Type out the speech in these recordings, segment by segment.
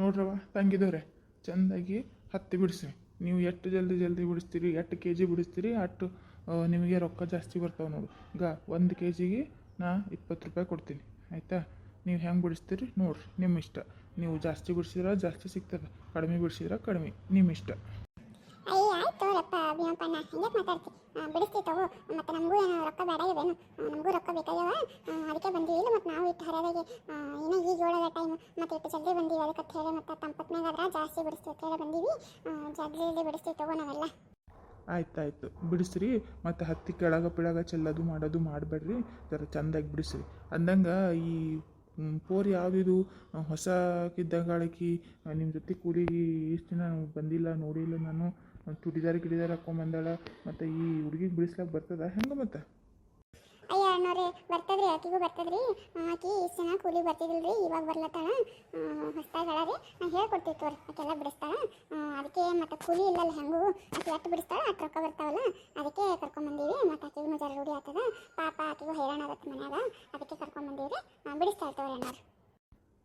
ನೋಡ್ರವ? ತಂಗಿದವ್ರೆ, ಚೆಂದಾಗಿ ಹತ್ತಿ ಬಿಡಿಸ್ರಿ. ನೀವು ಎಷ್ಟು ಜಲ್ದಿ ಜಲ್ದಿ ಬಿಡಿಸ್ತೀರಿ, ಎಷ್ಟು ಕೆ ಜಿ ಬಿಡಿಸ್ತೀರಿ, ಅಷ್ಟು ನಿಮಗೆ ರೊಕ್ಕ ಜಾಸ್ತಿ ಬರ್ತಾವೆ ನೋಡು. ಈಗ ಒಂದು ಕೆ ಜಿಗೆ ನಾ ಇಪ್ಪತ್ತು ರೂಪಾಯಿ ಕೊಡ್ತೀನಿ. ಆಯಿತಾ? ನೀವು ಹೆಂಗೆ ಬಿಡಿಸ್ತೀರಿ ನೋಡ್ರಿ, ನಿಮ್ಮ ಇಷ್ಟ. ನೀವು ಜಾಸ್ತಿ ಬಿಡಿಸಿದ್ರೆ ಜಾಸ್ತಿ ಸಿಗ್ತದೆ, ಕಡಿಮೆ ಬಿಡಿಸಿದ್ರೆ ಕಡಿಮೆ, ನಿಮ್ಮ ಇಷ್ಟ. ತಗೋರಪ್ಪ ಭೀಮಪ್ಪನ ಹಿಂಗೆ ತಗೋ, ಮತ್ತು ನಮಗೂ ಏನೋ ರೊಕ್ಕ ಬೇಡ ಇವೇನು? ನಮಗೂ ರೊಕ್ಕ ಬೇಕಾಗ್ಯವ? ಅದಕ್ಕೆ ಬಂದೀವಿ. ಮತ್ತು ನಾವು ಇಟ್ಟು ಹರಿಯಾದಾಗೆ ಏನೋ ಈಗ ಏಳದ ಟೈಮ್ ಮತ್ತು ಇಟ್ಟು ಜಲ್ದಿ ಬಂದೀವಿ. ಅದಕ್ಕೆ ಅಂತ ಹೇಳಿ ಮತ್ತು ತಂಪತ್ನಾಗಾದ್ರೆ ಜಾಸ್ತಿ ಬಿಡಿಸ್ತೀವಿ ಅಂತ ಹೇಳಿ ಬಂದೀವಿ. ಜಲ್ದಿ ಬಿಡಿಸ್ತೀವಿ ತಗೋ ನಾವೆಲ್ಲ. ಆಯ್ತಾಯ್ತು. ಬಿಡಿಸ್ರಿ. ಮತ್ತು ಹತ್ತಿ ಕೆಳಗೆ ಪಿಳಗ ಚೆಲ್ಲೋದು ಮಾಡೋದು ಮಾಡಬೇಡ್ರಿ. ಜರ ಚೆಂದಾಗಿ ಬಿಡಿಸ್ರಿ. ಅಂದಂಗೆ ಈ ಪೋರ್ ಯಾವುದಿದು ಹೊಸ ಕಿದ್ದಗಾಳಕಿ ನಿಮ್ಮ ಜೊತೆ ಕೂಲಿ ಇಷ್ಟು ದಿನ ಬಂದಿಲ್ಲ, ನೋಡಿಲ್ಲ ನಾನು. ಚುಡಿದಾರ ಗಿಡಿದಾರ ಹಾಕೊಂಬಂದಾಳ ಮತ್ತು ಈ ಹುಡುಗಿಗೆ ಬಿಡಿಸ್ಲಾಕ ಬರ್ತದ? ಹೆಂಗೆ ಮತ್ತೆ? ಅಣ್ಣವ್ರೆ ಬರ್ತದ್ರಿ ಆಕಿಗೂ ಬರ್ತದ್ರಿ. ಆ, ಆಕಿ ಇಷ್ಟು ಜನ ಕೂಲಿ ಬರ್ತಿದಿಲ್ರಿ ಇವಾಗ ಬರ್ಲತ್ತಾಳ. ಹೊಸ್ತಾಗ ಹೇಳರಿ ನಾ ಹೇಳ್ಕೊಡ್ತೀವಿ ತೋರಿ ಆಕೆಲ್ಲ ಬಿಡಿಸ್ತಾಳ. ಆ, ಅದಕ್ಕೆ ಮತ್ತೆ ಕೂಲಿ ಇಲ್ಲಲ್ಲ ಹೆಂಗೂ ಆಕೆ ಎಷ್ಟು ಬಿಡಿಸ್ತಾಳ ಅಷ್ಟು ರೊಕ್ಕ ಬರ್ತಾವಲ್ಲ. ಅದಕ್ಕೆ ಕರ್ಕೊಂಬಂದೀವಿ. ಮತ್ತು ಆಕಿಗೂ ಜರ ರೂಢಿ ಆಗ್ತದ. ಪಾಪ ಆಕಿಗೂ ಹೈರಾಣ ಆಗತ್ತೆ ಮನ್ಯಾಗ. ಅದಕ್ಕೆ ಕರ್ಕೊಂಬಂದೀವಿ. ಬಿಡಿಸ್ತಾಳೆ ತೋರಿ ಅಣ್ಣವ್ರು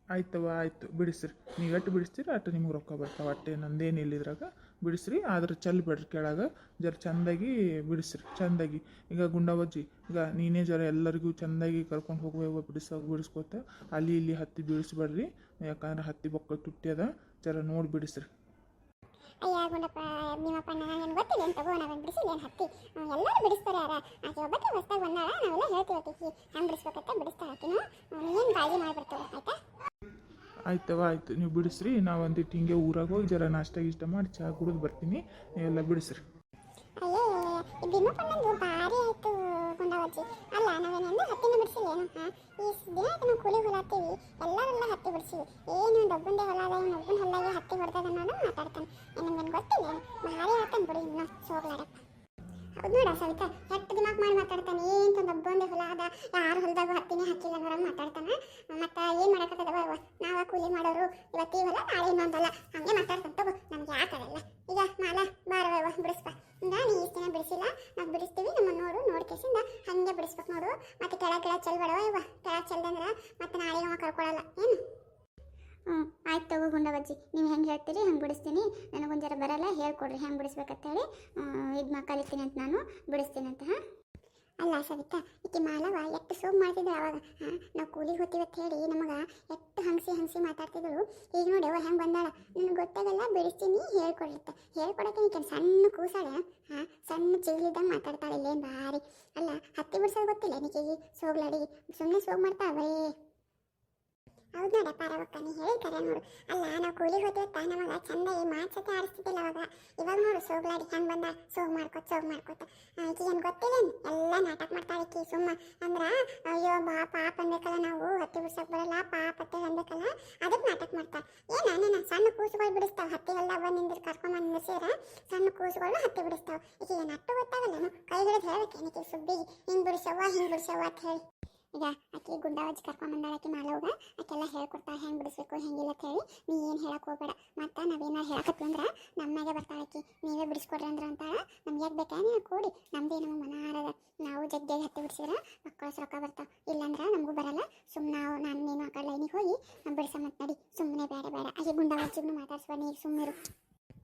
ಆಯ್ತವ ಆಯ್ತು. ಬಿಡಿಸ್ರಿ. ನೀವು ಎಷ್ಟು ಬಿಡಿಸ್ತೀರಿ ಅಷ್ಟು ನಿಮ್ಗೆ ರೊಕ್ಕ ಬರ್ತಾವೆ ಅಟ್ಟೆ ನಂದೇನು ಇಲ್ಲಿದ್ರಾಗ ಬಿಡಿಸ್ರಿ, ಆದ್ರೆ ಚಲ್ ಬಿಡ್ರಿ ಕೆಳಗೆ. ಜರ ಚಂದಾಗಿ ಬಿಡಿಸ್ರಿ, ಚಂದಾಗಿ. ಈಗ ಗುಂಡಾಬಜ್ಜಿ, ಈಗ ನೀನೇ ಜರ ಎಲ್ಲರಿಗೂ ಚೆಂದಾಗಿ ಕರ್ಕೊಂಡು ಹೋಗುವ ಬಿಡಿಸೋ, ಬಿಡಿಸ್ಕೋತ, ಅಲ್ಲಿ ಇಲ್ಲಿ ಹತ್ತಿ ಬೀಳಿಸ್ಬೇಡ್ರಿ. ಯಾಕಂದ್ರೆ ಹತ್ತಿ ಬೊಕ್ಕ ತುಟ್ಟಿ ಅದ, ಜರ ನೋಡಿ ಬಿಡಿಸ್ರಿ. ಅಯ್ಯ ಗುಂಡಪ್ಪ ಗೊತ್ತಿಲ್ಲ ಹತ್ತಿ. ಎಲ್ಲರೂ ಬಿಡಿಸ್ತಾರೆ ಆಯ್ತವ ಆಯ್ತು. ನೀವು ಬಿಡಿಸ್ರಿ, ನಾವು ಒಂದಿಟ್ಟು ಹಿಂಗೆ ಊರಾಗ ಹೋಗಿ ಜರ ನಾಷ್ಟ ಇಷ್ಟ ಮಾಡಿ ಚಹಾ ಕುಡಿದು ಬರ್ತೀನಿ. ನೀವೆಲ್ಲ ಬಿಡಿಸ್ರಿ. ಅಲ್ಲ ಈ ದಿನ ಕೂಲಿ ಹತ್ತಿ ಬಿಡಿಸಿವಿ. ಏನು ಮಾತಾಡ್ತಾನೆ. ಗೊತ್ತಿಲ್ಲ ಭಾರಿ ಆತನ್ ಬಿಡಿ ಇನ್ನೂ ಸೋಗ್ಲಾಡಪ್ಪ. ಹೌದು ನೋಡ ಸವಿತಾ ಎಷ್ಟು ಮಾಡಿ ಮಾತಾಡ್ತಾನೆ. ಏನು ಒಬ್ಬಂದೇ ಹೊಲ ಅದ. ಯಾರು ಹೊಲದಾಗ ಹತ್ತಿನೇ ಹಾಕಿಲ್ಲ ಅನ್ನೋರಂಗೆ ಮಾತಾಡ್ತಾನೆ. ಮತ್ತೆ ಏನು ಮಾಡಕತ್ತದವ ಇವ ನಾವ ಕೂಲಿ ಮಾಡೋರು ಇವತ್ತು ಹೊಲ, ನಾಳೆ ಇನ್ನೊಂದಲ್ಲ ಹಂಗೆ ಮಾತಾಡ್ತಾನೆ. ತಗೋ, ನಮ್ಗೆ ಯಾಕದಲ್ಲ ಈಗ ಮಾಲ ಬಾರವ ಬಿಡಿಸ್ಪ. ಹಿಂಗ ನೀ ಇಷ್ಟು ಬಿಡಿಸಿಲ್ಲ. ನಾವು ಬಿಡಿಸ್ತೀವಿ, ನಮ್ಮ ನೋಡು ನೋಡ್ಕೇಸಿಂದ ಹಂಗೆ ಬಿಡಿಸ್ಬೇಕು ನೋಡು. ಮತ್ತೆ ಕೆಳ ಕೆಳಗೆ ಚೆಲ್ಬೇಡವ ಇವ ಕೆಳಗೆ ಚೆಲ್ದಂದ್ರೆ ಮತ್ತೆ ನಾಳೆ ನಾವು ಕಳ್ಕೊಳಲ್ಲ ಏನು? ಹ್ಞೂ ಆಯ್ತು ತಗೋ ಗುಂಡವಜ್ಜಿ ನೀವು ಹೆಂಗೆ ಹೇಳ್ತೀರಿ, ಹಂಗೆ ಬಿಡಿಸ್ತೀನಿ. ನನಗೊಂದು ಜರ ಬರಲ್ಲ, ಹೇಳ್ಕೊಡ್ರಿ, ಹೆಂಗೆ ಬಿಡಿಸ್ಬೇಕಂತ ಹೇಳಿ. ಇದು ಮಾ, ಕಲಿತೀನಿ ಅಂತ ನಾನು, ಬಿಡಿಸ್ತೀನಿ ಅಂತ, ಹಾಂ? ಅಲ್ಲ ಸವಿತಾ, ಈಕೆ ಮಾಲವ ಎಷ್ಟು ಸೋಗ್ ಮಾಡ್ತಿದ್ರು ಅವಾಗ ನಾವು ಕೂಲಿಗೆ ಅಂತ ಹೇಳಿ ನಮಗೆ ಎಷ್ಟು ಹಂಸಿ ಹಂಸಿ ಮಾತಾಡ್ತಿದ್ರು ಈಗ ನೋಡಿ, ಅವ ಹೆಂಗೆ ಬಂದಾಳ. ನನಗೆ ಗೊತ್ತಾಗಲ್ಲ, ಬಿಡಿಸ್ತೀನಿ ಹೇಳ್ಕೊಡ್ಲತ್ತ ಹೇಳ್ಕೊಡಕ್ಕೆ ಈಕೆ ಸಣ್ಣ ಕೂಸಾಳ, ಹಾಂ? ಸಣ್ಣ ಚಿಗ್ಲಿದ್ದಂಗೆ ಮಾತಾಡ್ತಾಳೆ, ಇಲ್ಲೇನು ಭಾರಿ. ಅಲ್ಲ, ಹತ್ತಿ ಬಿಡ್ಸೋದು ಗೊತ್ತಿಲ್ಲ ನಿಕೆಗೆ? ಸೋಗ್ಲಾಡಿ ಸುಮ್ಮನೆ ಸೋಗ್ ಮಾಡ್ತಾ ಹೌದು ನೋಡ, ಪಾರವಕ್ಕ, ನೀ ಹೇಳ್ತಾರೆ ನೋಡು. ಅಲ್ಲ, ನಾವು ಕೂಲಿ ಹೋಗ್ತೀವತ್ತ ನಮಗ ಚಂದ ಈ ಮಾಚತೆ ಆಡಿಸ್ತಿದ್ದಿಲ್ಲ ಅವಾಗ. ಇವಾಗ ನೋಡು, ಸೋಗ್ಲಾಡಿ ಹೆಂಗೆ ಬಂದ, ಸೋಗ್ ಮಾಡ್ಕೊತ ಸೋಗ್ ಮಾಡ್ಕೊತ. ಆಕಿ ಏನು ಗೊತ್ತಿಲ್ಲ ಎಲ್ಲ ನಾಟಕ ಮಾಡ್ತಾಳೆ ಈಕಿ, ಸುಮ್ಮ. ಅಂದ್ರ, ಅಯ್ಯೋ, ಬಾ, ಪಾಪ ಅನ್ಬೇಕಲ್ಲ ನಾವು, ಹತ್ತಿ ಬಿಡ್ಸಕ್ ಬರಲ್ಲ, ಪಾಪ ಹತ್ತಿ ಅನ್ಬೇಕಲ್ಲ ಅದಕ್ಕೆ ನಾಟಕ ಮಾಡ್ತಾಳೆ. ಏನ ನೀನು ಸಣ್ಣ ಕೂಸುಗಳು ಬಿಡಿಸ್ತಾವ ಹತ್ತಿ ಎಲ್ಲ ಬಂದು ನಿಂದಿರ್ ಕರ್ಕೊಂಬಂದು ಸೇರ ಸಣ್ಣ ಕೂಸುಗಳು ಹತ್ತಿ ಬಿಡಿಸ್ತಾವ. ಈಕೆ ಏನು ಅಟ್ಟು ಗೊತ್ತಾಗಲ್ಲ ಕೈ ಹಿಡಿದು ಹೇಳ್ಬೇಕೇನು ಈಕೆ ಸುಬ್ಬಿಗೆ ಹಿಂಗೆ ಬಿಡಿಸವ್ವ ಹಿಂಗೆ ಬಿಡಿಸವ್ವ ಅಂತ ಹೇಳಿ. ಈಗ ಆಕೆ ಗುಂಡಾವಜ್ಜಿ ಕರ್ಕೊಂಬಂದಾಳ ಆಕೆ ಮಾಲವ್ಗ. ಆಕೆಲ್ಲ ಹೇಳ್ಕೊಡ್ತಾ ಹೆಂಗೆ ಬಿಡಿಸ್ಬೇಕು, ಹೆಂಗಿಲ್ಲ ಅಂತ ಹೇಳಿ ನೀ ಏನು ಹೇಳಕ್ ಹೋಗ್ಬೇಡ. ಮತ್ತು ನಾವೇನಾರು ಹೇಳಕತ್ವಿ ಅಂದ್ರೆ ನಮ್ಮಾಗೆ ಬರ್ತಾಳೆ ಆಕಿ. ನೀವೇ ಬಿಡಿಸ್ಕೊಡ್ರಿ ಅಂದ್ರೆ ಅಂತಾಳ. ನಮ್ಗೆ ಬೇಕಾ ನೀವು ಕೊಡಿ. ನಮ್ದೇ ನಮಗೆ ಮನಾರದ. ನಾವು ಜಗ್ಗಿಯಾಗಿ ಹತ್ತಿ ಬಿಡಿಸಿದ್ರೆ ಮಕ್ಕಳು ರೊಕ್ಕ ಬರ್ತಾವೆ. ಇಲ್ಲಾಂದ್ರೆ ನಮಗೂ ಬರಲ್ಲ. ಸುಮ್ಮನೆ ನಾವು, ನಾನು ನೀನು ಆ ಕಡೆ ಲೈನಿಗೆ ಹೋಗಿ ನಾವು ಬಿಡಿಸಮಂತ ನಡಿ. ಸುಮ್ಮನೆ ಬೇಡ ಬೇಡ ಆಕೆ ಗುಂಡಾವಜ್ಜಿಗೂ ಮಾತಾಡ್ಸ್ಬೇಡ ನೀರು ಸುಮ್ಮನಿರು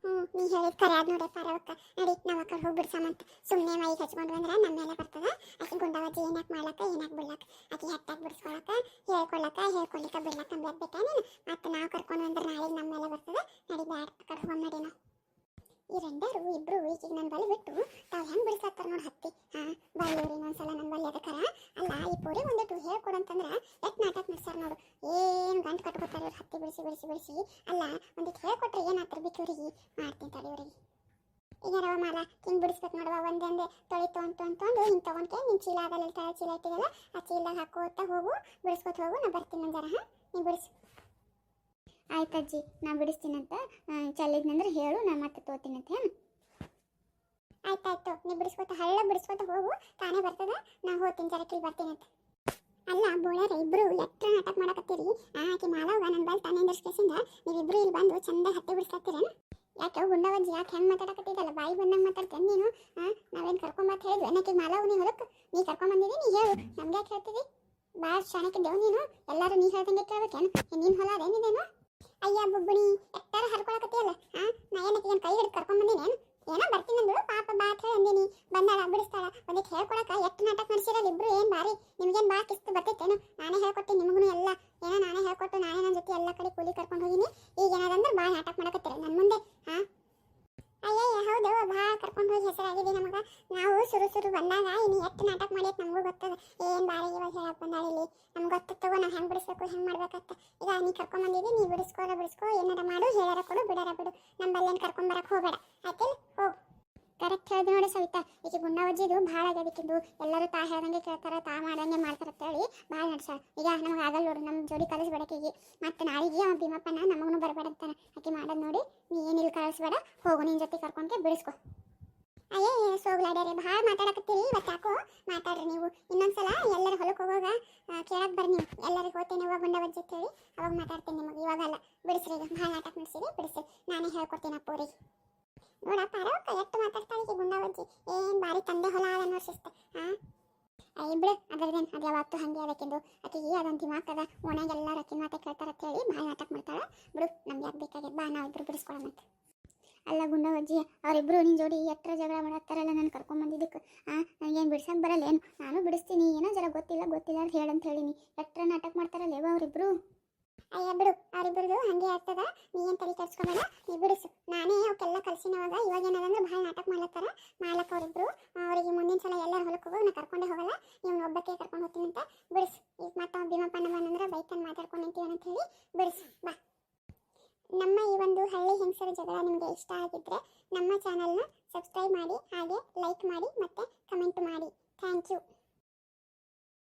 ಹ್ಞೂ ನೀ ಹೇಳಿದ ಕರೆ ಆದ್ ನೋಡಿ ಪಾರವಕ್ಕ ನಡಿ, ನಾವು ಆ ಹೋಗಿ ಬಿಡ್ಸಮಂತ. ಸುಮ್ಮನೆ ಮೈಗೆ ಹಚ್ಕೊಂಡು ಬಂದ್ರೆ ನಮ್ಮ ಮೇಲೆ ಬರ್ತದ. ಆಕೆ ಗುಂಡಾವಜ್ಜಿ ಏನಕ್ಕೆ ಮಾಡ್ಲಕ್ಕ ಏನಕ್ಕೆ ಬಿಡ್ಲಕ್ಕ ಆಕೆ ಹತ್ತಾಗ ಬಿಡಿಸ್ಕೊಳಕ ಹೇಳ್ಕೊಳಕ ಹೇಳ್ಕೊಲಿಕ್ಕ ಬಿಡ್ಲಕ್ಕ ನಮ್ಗೆ ಬೇಕಾ ನೀನು ಮತ್ತೆ ನಾವು ಕರ್ಕೊಂಡು ಬಂದ್ರೆ ನಾಳೆ ನಮ್ಮ ಮೇಲೆ ಬರ್ತದ ನಡಿ ಬ್ಯಾಡ ಆ ಕಡೆ ಹೋಗಿ ನಡಿ ನಾವು ಈ ರೆಂಡರು ಇಬ್ರು ಈಗ ನನ್ನ ಬಳಿ ಬಿಟ್ಟು ತಾವು ಹೆಂಗೆ ಬಿಡಿಸತ್ತಾರ ನೋಡಿ ಹತ್ತಿ ಹಾಂ ಬಲ್ಲೂರಿ ಇನ್ನೊಂದ್ಸಲ ನನ್ನ ಬಲ್ಲಿ ಅದಕ್ಕರ ಅಲ್ಲ ಈ ಪೂರಿ ಒಂದಿಟ್ಟು ಹೇಳ್ಕೊಡಂತಂದ್ರೆ ಎಷ್ಟು ನಾಟಕ ಮಾಡ್ಸಾರ ನೋಡು ಏನು ಗಂಟು ಕಟ್ಕೊತಾರೆ ಇವ್ರು ಹತ್ತಿ ಬಿಡಿಸಿ ಬಿಡಿಸಿ ಬಿಡಿಸಿ ಅಲ್ಲ ಒಂದಿಟ್ಟು ಹೇಳ್ಕೊಟ್ರೆ ಬಿಟ್ಟು ಮಾಡ್ತೀನಿ ತಡಿ ಇವ್ರಿಗೆ ರವ ಮಾಲ ಹಿಂಗೆ ಬಿಡಿಸ್ಬೇಕು ನೋಡುವ, ಒಂದೇ ಒಂದೇ ತೊಳಿ ತೊಗೊಂಡು ತೊಗೊಂಡು ತೊಗೊಂಡು ಹಿಂಗೆ ತೊಗೊಂಡ್ಕೆ ನಿನ್ನ ಚೀಲ ಆಗಲ್ಲ ತಳ ಚೀಲ ಆ ಚೀಲದಾಗ ಹಾಕೋತ ಹೋಗು, ಬಿಡಿಸ್ಕೊತ ಹೋಗು, ನಾ ಬರ್ತೀನಿ ಒಂದರ ಹಾಂ? ನೀನು ಬಿಡಿಸು. ಆಯ್ತಜ್ಜಿ ನಾ ಬಿಡಿಸ್ತೀನಂತ ಚಲ್ಲಿದ್ನಂದ್ರೆ ಹೇಳು, ನಾ ಮತ್ತೆ ತೋತೀನಿ ಅಂತ ಏನು ಆಯ್ತಾಯ್ತು ನೀ ಬಿಡಿಸ್ಕೊತ ಹಳ್ಳ ಬಿಡಿಸ್ಕೊತ ಹೋಗು, ತಾನೇ ಬರ್ತದ, ನಾ ಹೋಗ್ತೀನಿ ಜರಕಿಲ್ ಬರ್ತೀನಿ ಅಂತ. ಅಲ್ಲ, ಬೋಳರ, ಇಬ್ರು ಎಟ್ರ ನಾಟಕ ಮಾಡಕತ್ತೀರಿ. ಆಕೆ ಮಾಲವ್ಗ ನನ್ನ ಬಲ್ ತಾನೇ ಬಿಡಿಸ್ಕೇಸಿಂದ ನೀವಿಬ್ರು ಇಲ್ಲಿ ಬಂದು ಚಂದ ಹತ್ತಿ ಬಿಡಿಸ್ಕತ್ತೀರೇನು ಯಾಕೆ ಗುಂಡವಜ್ಜಿ ಯಾಕೆ ಹೆಂಗೆ ಮಾತಾಡಕತ್ತಿದ್ದಲ್ಲ? ಬಾಯಿ ಬಂದಂಗೆ ಮಾತಾಡ್ತೇನೆ ನೀನು? ಹಾಂ ನಾವೇನು ಕರ್ಕೊಂಬತ್ ಹೇಳಿದ್ವಿ. ಅನ್ನಕ್ಕೆ ಮಾಲಾವು ನೀ ಹೊಲಕ್ಕೆ ನೀ ಕರ್ಕೊಂಬಂದಿದಿ ನೀ ಹೇಳು. ನಮ್ಗೆ ಯಾಕೆ ಹೇಳ್ತಿದ್ದಿ? ಭಾಳ ದೇವ್ ನೀನು. ಎಲ್ಲರೂ ನೀ ಹೇಳ್ದಂಗೆ ಕೇಳ್ಬೇಕೇನು? ನೀನು ಹೊಲ ಅದೇನಿದೇನು ಅಯ್ಯ, ಬುಬ್ಬಣಿ ಎಟ್ಟಾರ ಹರ್ಕೊಳಕತ್ತಿಯಲ್ಲ? ಹಾ ನಾ ಏನಕ್ಕೆ ಏನ್ ಕೈ ಹಿಡಿದು ಕರ್ಕೊಂಡ್ ಬಂದಿನೇನು? ಏನೋ ಬರ್ತೀನಿ ಅಂದಳು ಪಾಪ ಬಾತ್ ಹೇಳಿ ಅಂದಿನಿ. ಬಂದಾಳ, ಬಿಡಿಸ್ತಾಳ. ಒಂದಿಟ್ಟು ಹೇಳ್ಕೊಳಕ ಎಷ್ಟು ನಾಟಕ ನಡೆಸಿರಲ್ಲ ಇಬ್ರು? ಏನ್ ಬಾರಿ? ನಿಮ್ಗೇನ್ ಬಾ ಕಿಸ್ತು ಬರ್ತೈತೇನು ನಾನೇ ಹೇಳ್ಕೊಡ್ತೀನಿ ನಿಮಗೂ ಎಲ್ಲ ಏನೋ ನಾನೇ ಹೇಳ್ಕೊಟ್ಟು ನಾನೇ ನನ್ನ ಜೊತೆ ಎಲ್ಲ ಕಡೆ ಕೂಲಿ ಕರ್ಕೊಂಡು ಹೋಗಿನಿ ಈಗ ಏನಾದಂದ್ರೆ ಭಾಳ ನಾಟಕ ಮಾಡಕತ್ತೀರ ನನ್ನ ಮುಂದೆ ಹಾ ಅಯ್ಯಯ್ಯ ಹೌದು ಭಾಳ ಕರ್ಕೊಂಡು ಹೋಗಿ ಹೆಸರಾಗಿದೆ ನಮಗ ನಾವು ಸುರು ಸುರು ಬಂದಾಗ ಇನ್ನು ಎಷ್ಟು ನಾಟಕ ಮಾಡಿಯತ್ ನಮಗೂ ಗೊತ್ತದ ಏನ್ ಬಾರಿ ಇವಾಗ ಹೇಳಕ್ ಬಂದಾಳ ಇಲ್ಲಿ? ನಮ್ಗೆ ಗೊತ್ತ ನಾವು ಹೆಂಗ್ ಬಿಡಿಸ್ಬೇಕು, ಹೆಂಗ್ ಮಾಡ್ಬೇಕಂತ. ಈಗ ನೀ ಕರ್ಕೊಂಡ್ ಬಂದಿದ್ದಿ, ನೀ ಬಿಡಿಸ್ಕೋ ಬಿಡಿಸ್ಕೋ, ಏನಾರ ಮಾಡು ಹೇಳಾರ ಕೊಡು, ಬಿಡಾರ ಬಿಡು. ನಮ್ಮಲ್ಲೇನ್ ಕರ್ಕೊಂಡ್ ಬರಕ್ ಹೋಗಬೇಡ. ಆಯ್ತಿಲ್ಲ ಹೋಗ್. ಕರೆಕ್ಟ್ ಹೇಳ್ದು ನೋಡಿ ಸವಿತಾ. ಈಗ ಗುಂಡವಜ್ಜಿದು ಭಾಳ ಆಗ್ಯದಕ್ಕಿದ್ದು ಎಲ್ಲರೂ ತಾ ಹೇಳ್ದಂಗೆ ಕೇಳ್ತಾರ, ತಾ ಮಾಡ್ದಂಗೆ ಮಾಡ್ತಾರೆ ಅಂತೇಳಿ ಭಾಳ ನಡ್ಸಾಳ ಈಗ ನಮ್ಗೆ ಆಗಲ್ಲ ನೋಡು ನಮ್ಮ ಜೋಡಿ ಕಲಿಸ್ಬೇಡಕ್ಕೆ ಮತ್ತೆ ನಾಳೆಗೆ ಅವ್ನು ಭೀಮಪ್ಪನ ನಮಗೂ ಬರಬೇಡ ಅಂತಾನೆ. ಆಕೆ ಮಾಡೋದು ನೋಡಿ, ನೀ ಏನಿಲ್ಲ ಕಳಿಸ್ಬೇಡ ಹೋಗು ನಿನ್ನ ಜೊತೆ ಕರ್ಕೊಂಡ್ಕೆ ಬಿಡಿಸ್ಕೊ. ಅಯ್ಯೇ ಸೋಗ್ಲಾಡ್ಯಾರೆ, ಭಾಳ ಮಾತಾಡಕತ್ತೀರಿ ಇವತ್ತು ಯಾಕೋ ಮಾತಾಡ್ರಿ ನೀವು. ಇನ್ನೊಂದ್ಸಲ ಎಲ್ಲರೂ ಹೊಲಕ್ಕೆ ಹೋಗುವಾಗ ಕೇಳಕ್ಕೆ ಬರ್ರಿ ನೀವು. ಎಲ್ಲರಿಗೆ ಹೋಗ್ತೇನೆ ಹೋಗಿ ಗುಂಡವಜ್ಜಿ ಅಂತ ಹೇಳಿ ಅವಾಗ ಮಾತಾಡ್ತೀನಿ ನಿಮಗೆ. ಇವಾಗಲ್ಲ ಬಿಡಿಸ್ರಿ, ಈಗ ಭಾಳ ನಾಟಕ ಮಾಡಿಸಿರಿ. ಬಿಡಿಸ್ರಿ. ನಾನೇ ಹೇಳ್ಕೊಡ್ತೀನಿ ಅಪ್ಪೋರಿಗೆ ನೋಡಪ್ಪ ಅರೋಕ್ಕ ಎಷ್ಟು ಮಾತಾಡ್ತಾಳೆ ಈ ಗುಂಡವಜ್ಜಿ. ಏನು ಬಾರಿ ತಂದೆ ಹೊಲ ಅದ ಅನ್ನೋ ಶಿಸ್ತ ಹಾ ಬಿಡು, ಅದರದೇನು ಅದು ಯಾವತ್ತು ಹಂಗೆ ಅದಕ್ಕೆಂದು ಆಕೆಗೆ ಅದೊಂದು ದಿಮಾಕ್ ಅದ. ಓಣಾಗೆಲ್ಲ ರಕ್ಕಿ ಮಾತೆ ಕೇಳ್ತಾರ ಅಂತ ಹೇಳಿ ಭಾಳ ನಾಟಕ ಮಾಡ್ತಾಳೆ. ಬಿಡು, ನಮ್ಗೆ ಯಾಕೆ ಬೇಕಾಗ್ಯದ? ಬಾ, ನಾವಿಬ್ರು ಬಿಡಿಸ್ಕೊಳಮಂತ ಅಲ್ಲ ಗುಂಡವಜ್ಜಿ ಅವರಿಬ್ಬರು ನಿನ್ನ ಜೋಡಿ ಎತ್ತರ ಜಗಳ ಮಾಡತ್ತಾರಲ್ಲ ನಾನು ಕರ್ಕೊಂಬಂದಿದ್ದಕ್ಕೆ ಆ ನನಗೇನು ಬಿಡ್ಸಕ್ಕೆ ಬರಲ್ಲ ಏನು? ನಾನು ಬಿಡಿಸ್ತೀನಿ, ಏನೋ ಜರ ಗೊತ್ತಿಲ್ಲ ಗೊತ್ತಿಲ್ಲ ಅಂತ ಹೇಳಂತ ಹೇಳಿನಿ. ಎತ್ತರ ನಾಟಕ ಮಾಡ್ತಾರಲ್ಲ ಯಾವ ಅವರಿಬ್ಬರು ಅಯ್ಯ ಬಿಡು ಅವರಿಬ್ಬರದು ಹಂಗೆ ಆಗ್ತದ. ನೀ ಏನು ತಲೆ ಕೆಡ್ಸ್ಕೊಬೇಡ, ನೀ ಬಿಡಿಸು. ನಾನೇ ಅವಕ್ಕೆಲ್ಲ ಕಲ್ಸಿನವಾಗ ಇವಾಗ ಏನದಂದ್ರೆ ಭಾಳ ನಾಟಕ ಮಾಡ್ಲತ್ತಾರ, ಮಾಲಕ್ ಅವರಿಬ್ಬರು ಅವರಿಗೆ ಮುಂದಿನ ಸಲ ಎಲ್ಲರೂ ಹೊಲಕ್ಕೆ ಹೋಗೋ, ನಾ ಕರ್ಕೊಂಡೇ ಹೋಗಲ್ಲ. ನೀವು ಒಬ್ಬಕ್ಕೆ ಕರ್ಕೊಂಡು ಹೋಗ್ತೀನಿ ಅಂತ ಬಿಡಿಸು. ಈಗ ಮತ್ತೆ ಭೀಮಪ್ಪನ ಬಂದಂದ್ರೆ ಬೈತನ್ ಮಾತಾಡ್ಕೊಂಡು ಅಂತ ಹೇಳಿ, ಬಿಡಿಸು. ಬಾ. ನಮ್ಮ ಈ ಒಂದು ಹಳ್ಳಿ ಹೆಂಗಸರ ಜಗಳ ನಿಮಗೆ ಇಷ್ಟ ಆಗಿದ್ರೆ ನಮ್ಮ ಚಾನಲ್ನ ಸಬ್ಸ್ಕ್ರೈಬ್ ಮಾಡಿ, ಹಾಗೆ ಲೈಕ್ ಮಾಡಿ ಮತ್ತು ಕಮೆಂಟ್ ಮಾಡಿ. Thank you